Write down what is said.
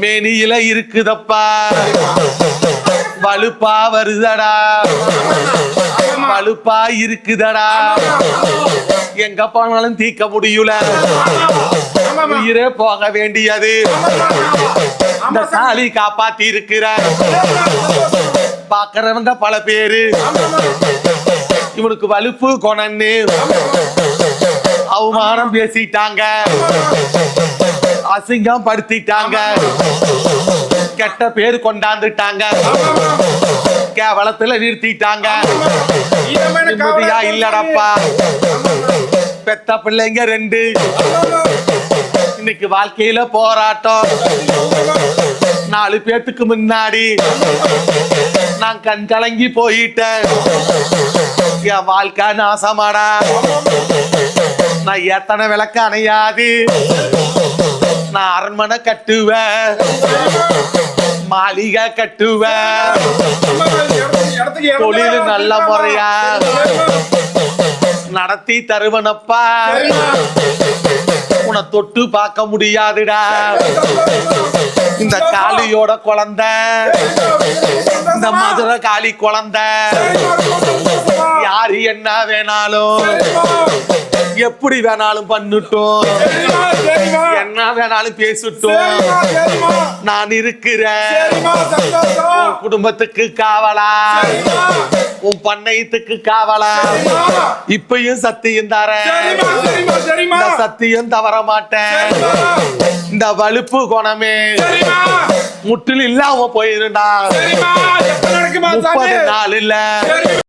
மேனியில இருக்குதப்பா. வலுப்பா வருதடா. வலுப்பா இருக்குதடா. எங்க போனாலும் தீக்க முடியல. உயிரே போக வேண்டியது. இந்த சாலி காப்பாத்தி இருக்கிற. பாக்குறவங்க பல பேரு. இவனுக்கு வலுப்பு கொணன்னு அவமானம் பேசிட்டாங்க. அசிங்கம் படுத்திட்டாங்க கெட்ட பேர் கொண்டாந்துட்டாங்க. கேவலத்துல நிறுத்திட்டாங்க. நிம்மதியா இல்லடப்பா. பெத்த பிள்ளைங்க ரெண்டு. இன்னைக்கு வாழ்க்கையில போராட்டம். நாலு பேத்துக்கு முன்னாடி நான் கண் கலங்கி போயிட்டேன். என் வாழ்க்கை நாசமாடா. நான் எத்தனை விளக்க அணையாது. நான் அரண்மனை கட்டுவேன் மாளிகை கட்டுவேன் தொழில் நல்ல முறையா. நடத்தி தருவனப்பா. உன்னை தொட்டு பார்க்க முடியாதுடா. இந்த காளியோட குழந்த. இந்த மதுரை காளி குழந்த. யாரு என்ன வேணாலும். எப்படி வேணாலும் பண்ணட்டும். என்ன வேணாலும் பேசட்டும். நான் இருக்கிறேன். குடும்பத்துக்கு காவலா? உன் பண்ணையத்துக்கு காவலா? இப்பயும் சத்தியம் தரேன் சத்தியம் தவற மாட்டேன். இந்த வலுப்பு குணமே. முற்றிலும் இல்லாம போயிருந்தா. முப்பது நாள் இல்ல.